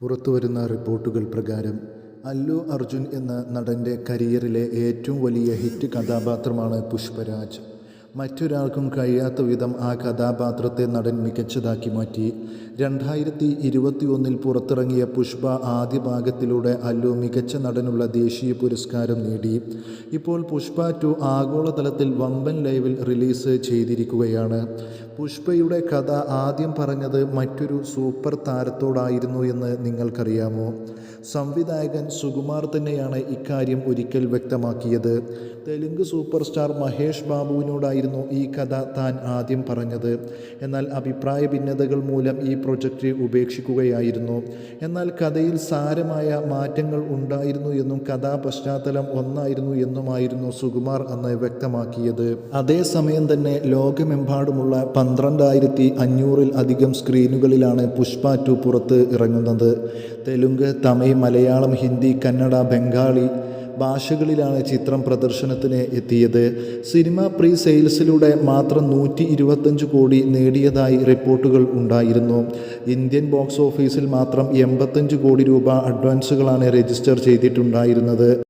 പുറത്തുവരുന്ന റിപ്പോർട്ടുകൾ പ്രകാരം അല്ലു അർജുൻ എന്ന നടന്റെ കരിയറിലെ ഏറ്റവും വലിയ ഹിറ്റ് കഥാപാത്രമാണ് പുഷ്പരാജ്. മറ്റൊരാൾക്കും കഴിയാത്ത വിധം ആ കഥാപാത്രത്തെ നടൻ മികച്ചതാക്കി മാറ്റി. രണ്ടായിരത്തി ഇരുപത്തി ഒന്നിൽ പുറത്തിറങ്ങിയ പുഷ്പ ആദ്യ ഭാഗത്തിലൂടെ അല്ലു മികച്ച നടനുള്ള ദേശീയ പുരസ്കാരം നേടി. ഇപ്പോൾ പുഷ്പ ടു ആഗോളതലത്തിൽ വമ്പൻ ലൈവിൽ റിലീസ് ചെയ്തിരിക്കുകയാണ്. പുഷ്പയുടെ കഥ ആദ്യം പറഞ്ഞത് മറ്റൊരു സൂപ്പർ താരത്തോടായിരുന്നു എന്ന് നിങ്ങൾക്കറിയാമോ? സംവിധായകൻ സുകുമാർ തന്നെയാണ് ഇക്കാര്യം ഒരിക്കൽ വ്യക്തമാക്കിയത്. തെലുങ്ക് സൂപ്പർ സ്റ്റാർ മഹേഷ് ബാബുവിനോടായിരുന്നു ഈ കഥ താൻ ആദ്യം പറഞ്ഞത്. എന്നാൽ അഭിപ്രായ ഭിന്നതകൾ മൂലം ഈ പ്രൊജക്റ്റ് ഉപേക്ഷിക്കുകയായിരുന്നു. എന്നാൽ കഥയിൽ സാരമായ മാറ്റങ്ങൾ ഉണ്ടായിരുന്നു എന്നും കഥാ പശ്ചാത്തലം ഒന്നായിരുന്നു എന്നുമായിരുന്നു സുകുമാർ അന്ന് വ്യക്തമാക്കിയത്. അതേസമയം തന്നെ ലോകമെമ്പാടുമുള്ള പന്ത്രണ്ടായിരത്തി അഞ്ഞൂറിൽ അധികം സ്ക്രീനുകളിലാണ് പുഷ്പ ടു പുറത്ത് ഇറങ്ങുന്നത്. തെലുങ്ക് തമിഴ് മലയാളം ഹിന്ദി കന്നഡ ബംഗാളി ഭാഷകളിലാണ് ചിത്രം പ്രദർശനത്തിന് എത്തിയത്. സിനിമ പ്രീ സെയിൽസിലൂടെ മാത്രം നൂറ്റി ഇരുപത്തഞ്ച് കോടി നേടിയതായി റിപ്പോർട്ടുകൾ ഉണ്ടായിരുന്നു. ഇന്ത്യൻ ബോക്സ് ഓഫീസിൽ മാത്രം എൺപത്തഞ്ച് കോടി രൂപ അഡ്വാൻസുകളാണ് രജിസ്റ്റർ ചെയ്തിട്ടുണ്ടായിരുന്നത്.